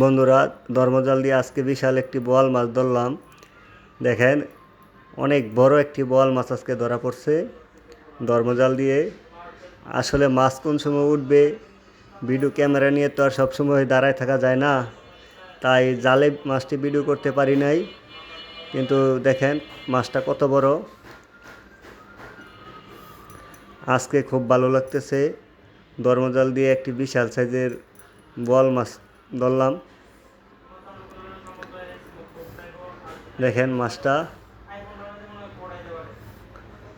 বন্ধুরা, ধর্মজাল দিয়ে আজকে বিশাল একটি বোয়াল মাছ ধরলাম। দেখেন, অনেক বড় একটি বোয়াল মাছ আজকে ধরা পড়ছে ধর্মজাল দিয়ে। আসলে মাছ কোন সময় উঠবে, ভিডিও ক্যামেরা নিয়ে তো আর সবসময় দাঁড়ায় থাকা যায় না। তাই জালে মাছটি ভিডিও করতে পারি নাই। কিন্তু দেখেন, মাছটা কত বড়। আজকে খুব ভালো লাগতেছে। ধর্মজাল দিয়ে একটি বিশাল সাইজের বল মাছ ধরলাম। দেখেন মাছটা।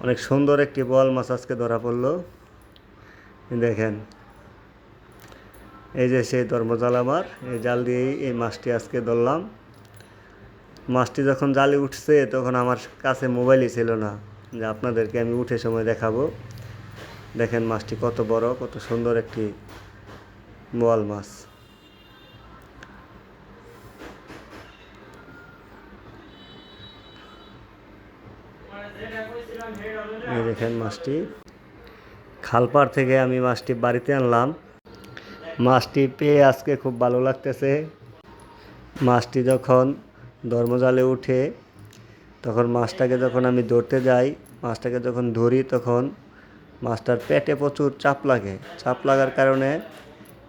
অনেক সুন্দর একটি বল মাছ আজকে ধরা পড়ল। দেখেন। এই যে সেই ধর্মজাল আমার, এই জাল দিয়েই এই মাছটি আজকে ধরলাম। মাছটি যখন জালে উঠছে, তখন আমার কাছে মোবাইলই ছিল না। যে আপনাদেরকে আমি উঠে সময় দেখাবো। দেখেন মাছটি কত বড়, কত সুন্দর একটি বোয়াল মাছ। এই দেখেন মাছটি। খালপাড় থেকে আমি মাছটি বাড়িতে আনলাম। মাছটি পেয়ে আজকে খুব ভালো লাগতেছে। মাছটি যখন ধর্মজালে উঠে, তখন মাছটাকে যখন আমি ধরতে যাই, মাছটাকে যখন ধরি, তখন মাছটার পেটে প্রচুর চাপ লাগে। চাপ লাগার কারণে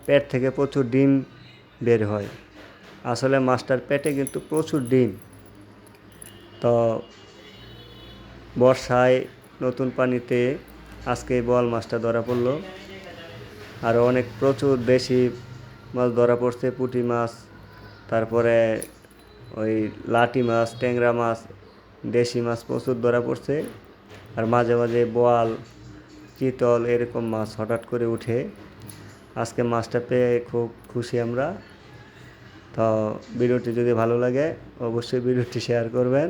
পেট থেকে প্রচুর ডিম বের হয়। আসলে মাছটার পেটে কিন্তু প্রচুর ডিম। তো বর্ষায় নতুন পানিতে আজকে বোয়াল মাছটা ধরা পড়ল। আরও অনেক প্রচুর দেশি মাছ ধরা পড়ছে, পুঁটি মাছ, তারপরে ওই লাটি মাছ, ট্যাংরা মাছ, দেশি মাছ প্রচুর ধরা পড়ছে। আর মাঝে মাঝে বোয়াল, চিতল এরকম মাছ হঠাৎ করে উঠে। আজকে মাছটা পেয়ে খুব খুশি আমরা। তো ভিডিওটি যদি ভালো লাগে, অবশ্যই ভিডিওটি শেয়ার করবেন।